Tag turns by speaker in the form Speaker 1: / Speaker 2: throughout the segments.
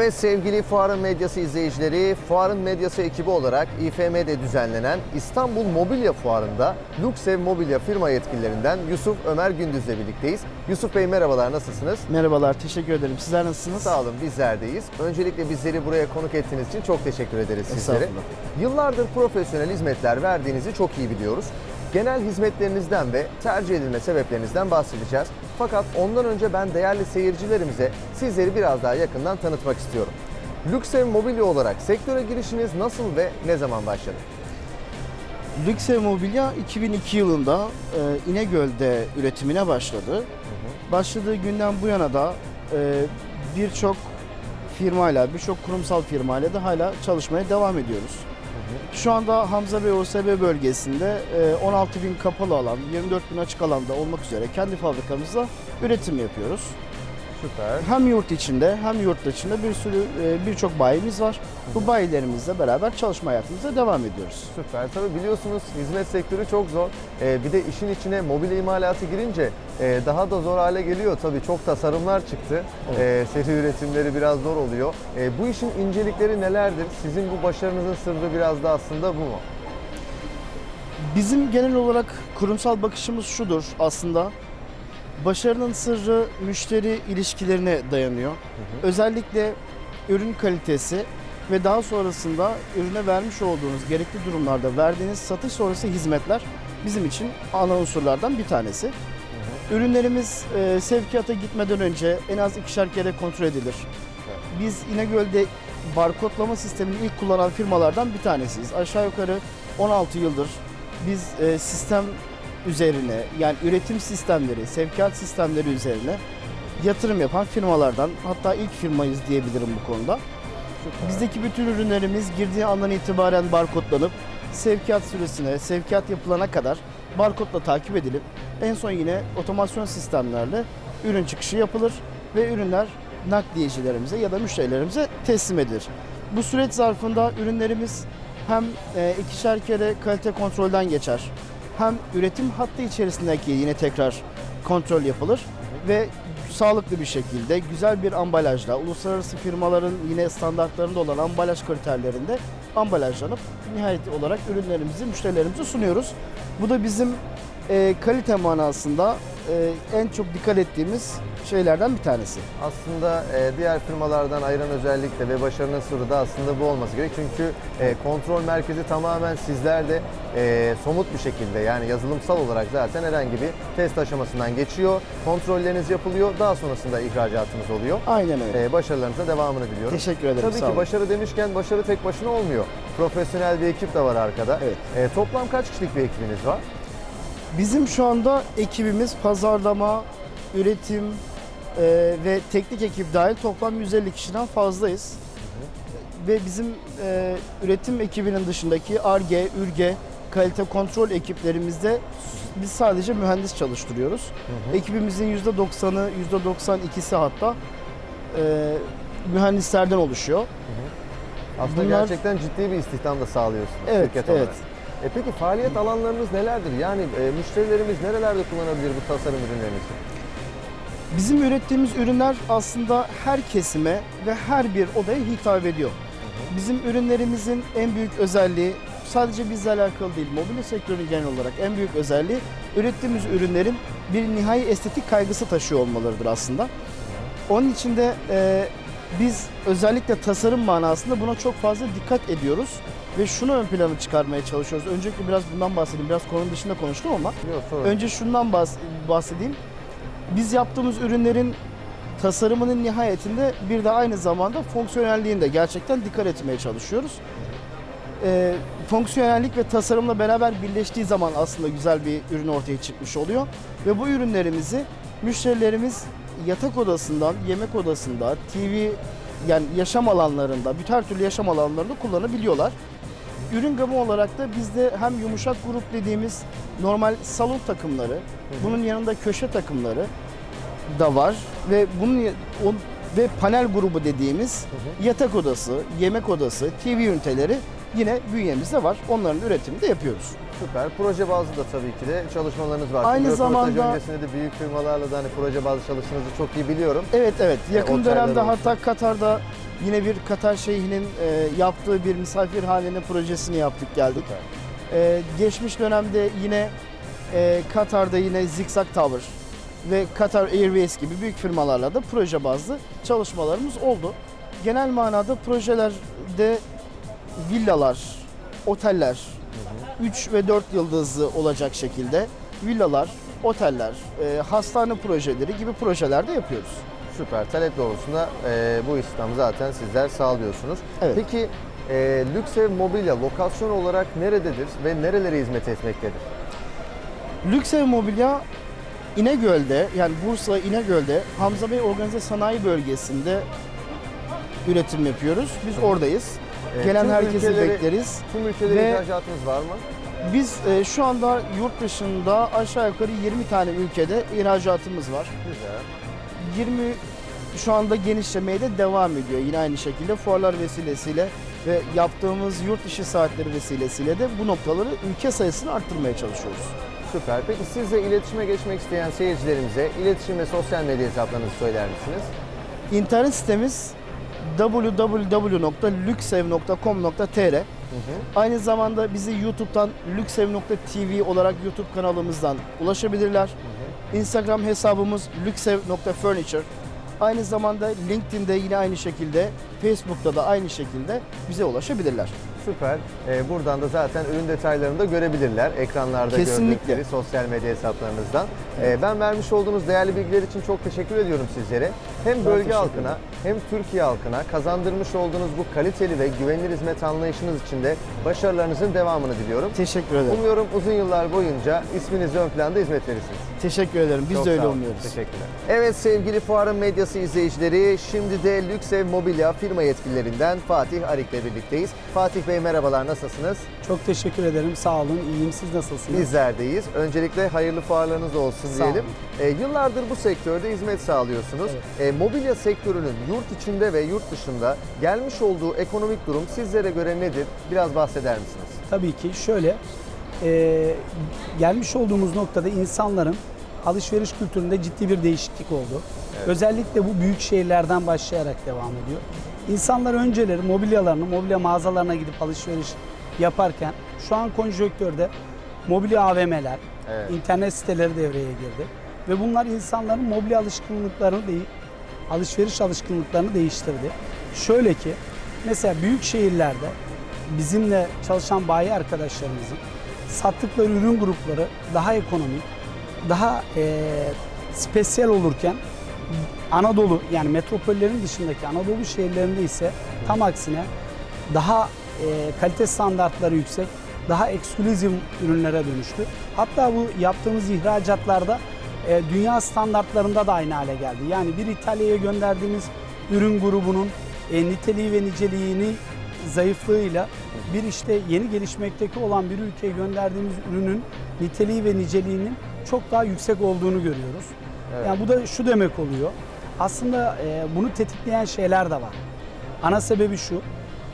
Speaker 1: Evet sevgili Fuarın Medyası izleyicileri, Fuarın Medyası ekibi olarak İFM'de düzenlenen İstanbul Mobilya Fuarı'nda Luxev Mobilya firma yetkililerinden Yusuf Ömer Gündüz'le birlikteyiz. Yusuf Bey merhabalar, nasılsınız?
Speaker 2: Merhabalar, teşekkür ederim. Sizler nasılsınız?
Speaker 1: Sağ olun, bizlerdeyiz. Öncelikle bizleri buraya konuk ettiğiniz için çok teşekkür ederiz sizlere. Yıllardır profesyonel hizmetler verdiğinizi çok iyi biliyoruz. Genel hizmetlerinizden ve tercih edilme sebeplerinizden bahsedeceğiz. Fakat ondan önce ben değerli seyircilerimize sizleri biraz daha yakından tanıtmak istiyorum. Luxev Mobilya olarak sektöre girişiniz nasıl ve ne zaman başladı?
Speaker 2: Lüksev Mobilya 2002 yılında e, İnegöl'de üretimine başladı. Başladığı günden bu yana da e, birçok firmayla, birçok kurumsal firmayla da hala çalışmaya devam ediyoruz. Şu anda Hamza Bey OSB bölgesinde e, 16 bin kapalı alan, 24 bin açık alanda olmak üzere kendi fabrikamızda üretim yapıyoruz.
Speaker 1: Süper.
Speaker 2: Hem yurt içinde hem yurt dışında bir sürü e, birçok bayimiz var. Bu bayilerimizle beraber çalışma hayatımıza devam ediyoruz.
Speaker 1: Süper. Tabii biliyorsunuz hizmet sektörü çok zor. Ee, bir de işin içine mobilya imalatı girince e, daha da zor hale geliyor. Tabii çok tasarımlar çıktı. Ee, seri üretimleri biraz zor oluyor. Ee, bu işin incelikleri nelerdir? Sizin bu başarınızın sırrı biraz da aslında bu mu?
Speaker 2: Bizim genel olarak kurumsal bakışımız şudur aslında. Başarının sırrı müşteri ilişkilerine dayanıyor. Özellikle ürün kalitesi ve daha sonrasında ürüne vermiş olduğunuz gerekli durumlarda verdiğiniz satış sonrası hizmetler bizim için ana unsurlardan bir tanesi. Ürünlerimiz e, sevkiyata gitmeden önce en az ikişer kere kontrol edilir. Biz İnegöl'de barkodlama sistemini ilk kullanan firmalardan bir tanesiyiz. Aşağı yukarı 16 yıldır biz e, sistem üzerine yani üretim sistemleri, sevkiyat sistemleri üzerine yatırım yapan firmalardan hatta ilk firmayız diyebilirim bu konuda. Bizdeki bütün ürünlerimiz girdiği andan itibaren barkodlanıp sevkiyat süresine, sevkiyat yapılana kadar barkodla takip edilip en son yine otomasyon sistemlerle ürün çıkışı yapılır ve ürünler nakliyecilerimize ya da müşterilerimize teslim edilir. Bu süreç zarfında ürünlerimiz hem e, ikişer kere kalite kontrolden geçer, hem üretim hattı içerisindeki yine tekrar kontrol yapılır ve sağlıklı bir şekilde güzel bir ambalajla uluslararası firmaların yine standartlarında olan ambalaj kriterlerinde ambalajlanıp nihayet olarak ürünlerimizi müşterilerimize sunuyoruz. Bu da bizim e, kalite manasında e, en çok dikkat ettiğimiz şeylerden bir tanesi.
Speaker 1: Aslında e, diğer firmalardan ayıran özellikle ve başarının sırrı da aslında bu olması gerek. Çünkü e, kontrol merkezi tamamen sizlerde e, somut bir şekilde yani yazılımsal olarak zaten herhangi bir test aşamasından geçiyor. Kontrolleriniz yapılıyor. Daha sonrasında ihracatınız oluyor.
Speaker 2: Aynen öyle.
Speaker 1: E, başarılarınıza devamını diliyorum.
Speaker 2: Teşekkür ederim.
Speaker 1: Tabii
Speaker 2: sağ
Speaker 1: ki
Speaker 2: olun.
Speaker 1: başarı demişken başarı tek başına olmuyor. Profesyonel bir ekip de var arkada.
Speaker 2: Evet.
Speaker 1: E, toplam kaç kişilik bir ekibiniz var?
Speaker 2: Bizim şu anda ekibimiz pazarlama, üretim e, ve teknik ekip dahil toplam 150 kişiden fazlayız. Ve bizim e, üretim ekibinin dışındaki ARGE, ÜRGE, kalite kontrol ekiplerimizde biz sadece mühendis çalıştırıyoruz. Ekibimizin %90'ı, %92'si hatta e, mühendislerden oluşuyor.
Speaker 1: Aslında
Speaker 2: Bunlar-
Speaker 1: gerçekten ciddi bir istihdam da sağlıyorsunuz
Speaker 2: Evet,
Speaker 1: şirket
Speaker 2: evet.
Speaker 1: olarak. E peki faaliyet alanlarınız nelerdir? Yani e, müşterilerimiz nerelerde kullanabilir bu tasarım ürünlerinizi?
Speaker 2: Bizim ürettiğimiz ürünler aslında her kesime ve her bir odaya hitap ediyor. Bizim ürünlerimizin en büyük özelliği sadece bizle alakalı değil, mobilya sektörünün genel olarak en büyük özelliği ürettiğimiz ürünlerin bir nihai estetik kaygısı taşıyor olmalarıdır aslında. Onun için de e, biz özellikle tasarım manasında buna çok fazla dikkat ediyoruz ve şunu ön plana çıkarmaya çalışıyoruz. Öncelikle biraz bundan bahsedeyim, biraz konunun dışında konuştum ama
Speaker 1: Yok sorun.
Speaker 2: Önce şundan bahs- bahsedeyim. Biz yaptığımız ürünlerin tasarımının nihayetinde bir de aynı zamanda fonksiyonelliğinde gerçekten dikkat etmeye çalışıyoruz. Ee, fonksiyonellik ve tasarımla beraber birleştiği zaman aslında güzel bir ürün ortaya çıkmış oluyor. Ve bu ürünlerimizi müşterilerimiz yatak odasından, yemek odasında, TV yani yaşam alanlarında, bütün her türlü yaşam alanlarında kullanabiliyorlar. Ürün gamı olarak da bizde hem yumuşak grup dediğimiz normal salon takımları, bunun yanında köşe takımları da var ve bunun o- ve panel grubu dediğimiz yatak odası, yemek odası, TV üniteleri yine bünyemizde var. Onların üretimini de yapıyoruz.
Speaker 1: Süper. Proje bazlı da tabii ki de çalışmalarınız var.
Speaker 2: Aynı
Speaker 1: Çünkü
Speaker 2: zamanda-
Speaker 1: öncesinde de büyük firmalarla da hani proje bazlı çalıştığınızı çok iyi biliyorum.
Speaker 2: Evet evet. Yakın
Speaker 1: oteller
Speaker 2: dönemde hatta Katar'da yine bir Katar Şeyhi'nin e, yaptığı bir misafirhane projesini yaptık geldik. E, geçmiş dönemde yine e, Katar'da yine Zigzag Tower ve Qatar Airways gibi büyük firmalarla da proje bazlı çalışmalarımız oldu. Genel manada projelerde villalar, oteller, 3 ve 4 yıldızlı olacak şekilde villalar, oteller, e, hastane projeleri gibi projeler de yapıyoruz.
Speaker 1: Süper. Talep doğrultusunda e, bu istihdamı zaten sizler sağlıyorsunuz.
Speaker 2: Evet.
Speaker 1: Peki e, lüks ev mobilya lokasyon olarak nerededir ve nerelere hizmet etmektedir?
Speaker 2: Lüks ev mobilya İnegöl'de yani Bursa İnegöl'de Hamza Bey Organize Sanayi Bölgesi'nde üretim yapıyoruz. Biz oradayız.
Speaker 1: E,
Speaker 2: Gelen
Speaker 1: tüm
Speaker 2: herkesi
Speaker 1: ülkeleri-
Speaker 2: bekleriz.
Speaker 1: Tüm ülkelere
Speaker 2: Ve-
Speaker 1: ihracatınız var mı?
Speaker 2: Biz e, şu anda yurt dışında aşağı yukarı 20 tane ülkede ihracatımız var.
Speaker 1: Güzel.
Speaker 2: 20 şu anda genişlemeye de devam ediyor. Yine aynı şekilde fuarlar vesilesiyle ve yaptığımız yurt dışı saatleri vesilesiyle de bu noktaları ülke sayısını arttırmaya çalışıyoruz.
Speaker 1: Süper. Peki siz de iletişime geçmek isteyen seyircilerimize iletişim ve sosyal medya hesaplarınızı söyler misiniz?
Speaker 2: İnternet sitemiz www.lüksev.com.tr Aynı zamanda bizi YouTube'dan lüksev.tv olarak YouTube kanalımızdan ulaşabilirler. Instagram hesabımız lüksev.furniture. Aynı zamanda LinkedIn'de yine aynı şekilde, Facebook'ta da aynı şekilde bize ulaşabilirler.
Speaker 1: Süper. Ee, buradan da zaten ürün detaylarını da görebilirler. Ekranlarda
Speaker 2: Kesinlikle.
Speaker 1: gördükleri sosyal medya hesaplarınızdan. Ee, ben vermiş olduğunuz değerli bilgiler için çok teşekkür ediyorum sizlere. Hem bölge halkına hem Türkiye halkına kazandırmış olduğunuz bu kaliteli ve güvenilir hizmet anlayışınız için de başarılarınızın devamını diliyorum.
Speaker 2: Teşekkür ederim.
Speaker 1: Umuyorum uzun yıllar boyunca isminiz ön planda hizmet verirsiniz.
Speaker 2: Teşekkür ederim. Biz
Speaker 1: Çok
Speaker 2: de öyle
Speaker 1: sağ olun.
Speaker 2: umuyoruz.
Speaker 1: Teşekkürler. Evet sevgili Fuarın Medyası izleyicileri, şimdi de Lüks Ev Mobilya firma yetkililerinden Fatih Arik'le birlikteyiz. Fatih Bey merhabalar, nasılsınız?
Speaker 3: Çok teşekkür ederim. Sağ olun. İyiyim. Siz nasılsınız?
Speaker 1: Bizlerdeyiz. Öncelikle hayırlı fuarlarınız olsun
Speaker 3: Sağ
Speaker 1: diyelim. Ee, yıllardır bu sektörde hizmet sağlıyorsunuz. Ee, mobilya sektörünün yurt içinde ve yurt dışında gelmiş olduğu ekonomik durum sizlere göre nedir? Biraz bahseder misiniz?
Speaker 3: Tabii ki şöyle e, gelmiş olduğumuz noktada insanların alışveriş kültüründe ciddi bir değişiklik oldu. Özellikle bu büyük şehirlerden başlayarak devam ediyor. İnsanlar önceleri mobilyalarını, mobilya mağazalarına gidip alışveriş yaparken şu an konjonktörde mobilya AVM'ler,
Speaker 1: Evet.
Speaker 3: internet siteleri devreye girdi. Ve bunlar insanların mobilya alışkanlıklarını alışveriş alışkanlıklarını değiştirdi. Şöyle ki mesela büyük şehirlerde bizimle çalışan bayi arkadaşlarımızın sattıkları ürün grupları daha ekonomik, daha eee spesiyel olurken Anadolu yani metropollerin dışındaki Anadolu şehirlerinde ise tam aksine daha eee, kalite standartları yüksek, daha ekskluzif ürünlere dönüştü. Hatta bu yaptığımız ihracatlarda e, dünya standartlarında da aynı hale geldi. Yani bir İtalya'ya gönderdiğimiz ürün grubunun e, niteliği ve niceliğini zayıflığıyla bir işte yeni gelişmekteki olan bir ülkeye gönderdiğimiz ürünün niteliği ve niceliğinin çok daha yüksek olduğunu görüyoruz.
Speaker 1: Evet.
Speaker 3: Yani bu da şu demek oluyor. Aslında e, bunu tetikleyen şeyler de var. Ana sebebi şu.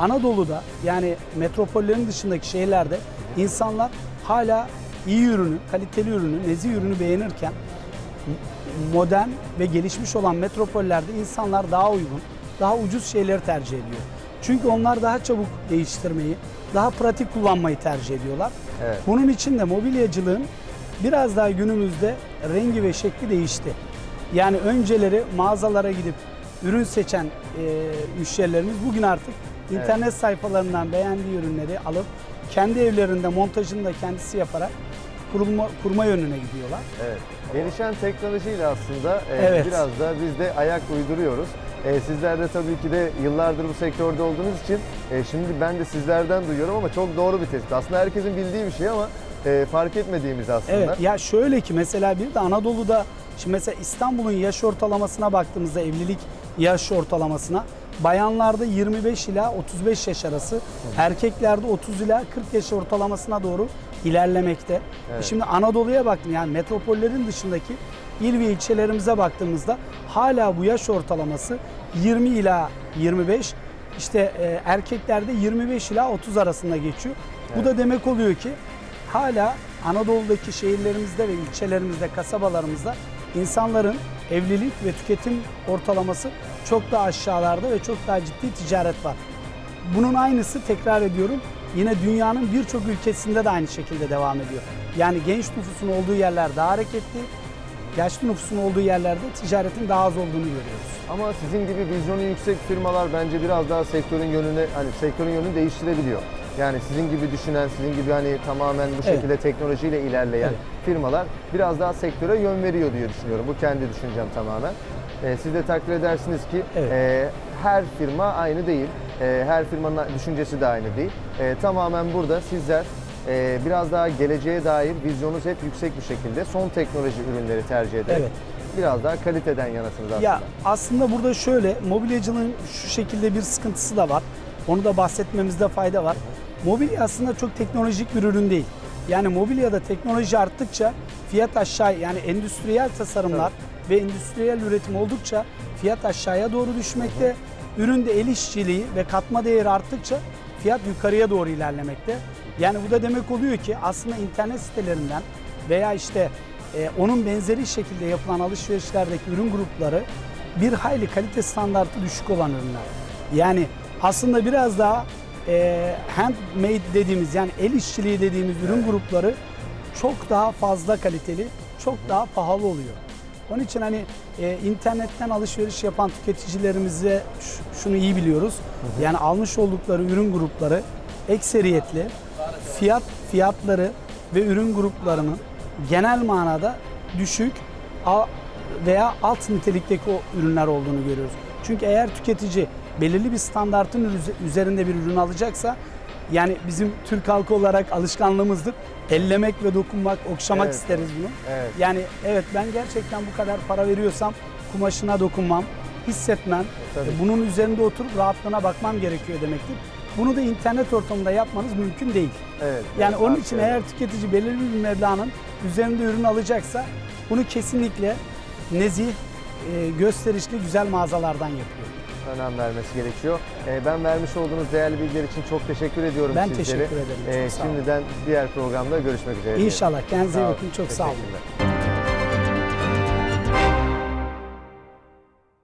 Speaker 3: Anadolu'da yani metropollerin dışındaki şehirlerde insanlar hala iyi ürünü, kaliteli ürünü, nezih ürünü beğenirken modern ve gelişmiş olan metropollerde insanlar daha uygun, daha ucuz şeyleri tercih ediyor. Çünkü onlar daha çabuk değiştirmeyi, daha pratik kullanmayı tercih ediyorlar.
Speaker 1: Evet.
Speaker 3: Bunun için de mobilyacılığın biraz daha günümüzde rengi ve şekli değişti. Yani önceleri mağazalara gidip ürün seçen e, müşterilerimiz bugün artık internet sayfalarından beğendiği ürünleri alıp kendi evlerinde montajını da kendisi yaparak kurulma, kurma yönüne gidiyorlar.
Speaker 1: Evet. Gelişen teknolojiyle aslında e,
Speaker 3: Evet.
Speaker 1: biraz da biz de ayak uyduruyoruz. E, sizler de tabii ki de yıllardır bu sektörde olduğunuz için e, şimdi ben de sizlerden duyuyorum ama çok doğru bir tespit. Aslında herkesin bildiği bir şey ama e, fark etmediğimiz aslında.
Speaker 3: Evet ya şöyle ki mesela bir de Anadolu'da şimdi mesela İstanbul'un yaş ortalamasına baktığımızda evlilik yaş ortalamasına bayanlarda 25 ila 35 yaş arası, erkeklerde 30 ila 40 yaş ortalamasına doğru ilerlemekte.
Speaker 1: Evet.
Speaker 3: Şimdi Anadolu'ya baktım yani metropollerin dışındaki il ve ilçelerimize baktığımızda hala bu yaş ortalaması 20 ila 25 işte e, erkeklerde 25 ila 30 arasında geçiyor. Bu
Speaker 1: Evet.
Speaker 3: da demek oluyor ki hala Anadolu'daki şehirlerimizde ve ilçelerimizde, kasabalarımızda insanların evlilik ve tüketim ortalaması çok daha aşağılarda ve çok daha ciddi ticaret var. Bunun aynısı tekrar ediyorum yine dünyanın birçok ülkesinde de aynı şekilde devam ediyor. Yani genç nüfusun olduğu yerler daha hareketli, yaşlı nüfusun olduğu yerlerde ticaretin daha az olduğunu görüyoruz.
Speaker 1: Ama sizin gibi vizyonu yüksek firmalar bence biraz daha sektörün yönünü hani sektörün yönünü değiştirebiliyor. Yani sizin gibi düşünen, sizin gibi hani tamamen bu şekilde teknolojiyle ilerleyen
Speaker 3: Evet.
Speaker 1: firmalar biraz daha sektöre yön veriyor diye düşünüyorum. Bu kendi düşüncem tamamen. Ee, siz de takdir edersiniz ki
Speaker 3: Evet.
Speaker 1: e, her firma aynı değil. E, her firmanın düşüncesi de aynı değil. E, tamamen burada sizler e, biraz daha geleceğe dair vizyonunuz hep yüksek bir şekilde son teknoloji ürünleri tercih ederek
Speaker 3: Evet.
Speaker 1: biraz daha kaliteden yanasınız aslında.
Speaker 3: Ya aslında burada şöyle mobilyacılığın şu şekilde bir sıkıntısı da var. Onu da bahsetmemizde fayda var. Mobilya aslında çok teknolojik bir ürün değil. Yani mobilyada teknoloji arttıkça fiyat aşağı yani endüstriyel tasarımlar ve endüstriyel üretim oldukça fiyat aşağıya doğru düşmekte. Üründe el işçiliği ve katma değeri arttıkça fiyat yukarıya doğru ilerlemekte. Yani bu da demek oluyor ki aslında internet sitelerinden veya işte e, onun benzeri şekilde yapılan alışverişlerdeki ürün grupları bir hayli kalite standartı düşük olan ürünler. Yani aslında biraz daha e, handmade dediğimiz yani el işçiliği dediğimiz ürün grupları çok daha fazla kaliteli, çok daha pahalı oluyor. Onun için hani e, internetten alışveriş yapan tüketicilerimize şunu iyi biliyoruz. Yani almış oldukları ürün grupları ekseriyetli fiyat fiyatları ve ürün gruplarının genel manada düşük veya alt nitelikteki o ürünler olduğunu görüyoruz. Çünkü eğer tüketici belirli bir standartın üze- üzerinde bir ürün alacaksa yani bizim Türk halkı olarak alışkanlığımızdır. Ellemek ve dokunmak, okşamak
Speaker 1: Evet.
Speaker 3: isteriz bunu.
Speaker 1: Evet.
Speaker 3: Yani evet ben gerçekten bu kadar para veriyorsam kumaşına dokunmam, hissetmem,
Speaker 1: Tabii.
Speaker 3: e, bunun üzerinde oturup rahatlığına bakmam gerekiyor demektir. Bunu da internet ortamında yapmanız mümkün değil.
Speaker 1: Evet.
Speaker 3: Yani
Speaker 1: evet,
Speaker 3: onun için
Speaker 1: ediyor.
Speaker 3: eğer tüketici belirli bir meblağın üzerinde ürün alacaksa bunu kesinlikle nezih, e, gösterişli, güzel mağazalardan yapıyor.
Speaker 1: Önem vermesi gerekiyor. Ee, ben vermiş olduğunuz değerli bilgiler için çok teşekkür ediyorum
Speaker 3: Ben
Speaker 1: sizlere.
Speaker 3: teşekkür ederim, olun.
Speaker 1: şimdiden diğer programda görüşmek üzere.
Speaker 3: İnşallah. Kendinize iyi bakın. Çok sağ olun.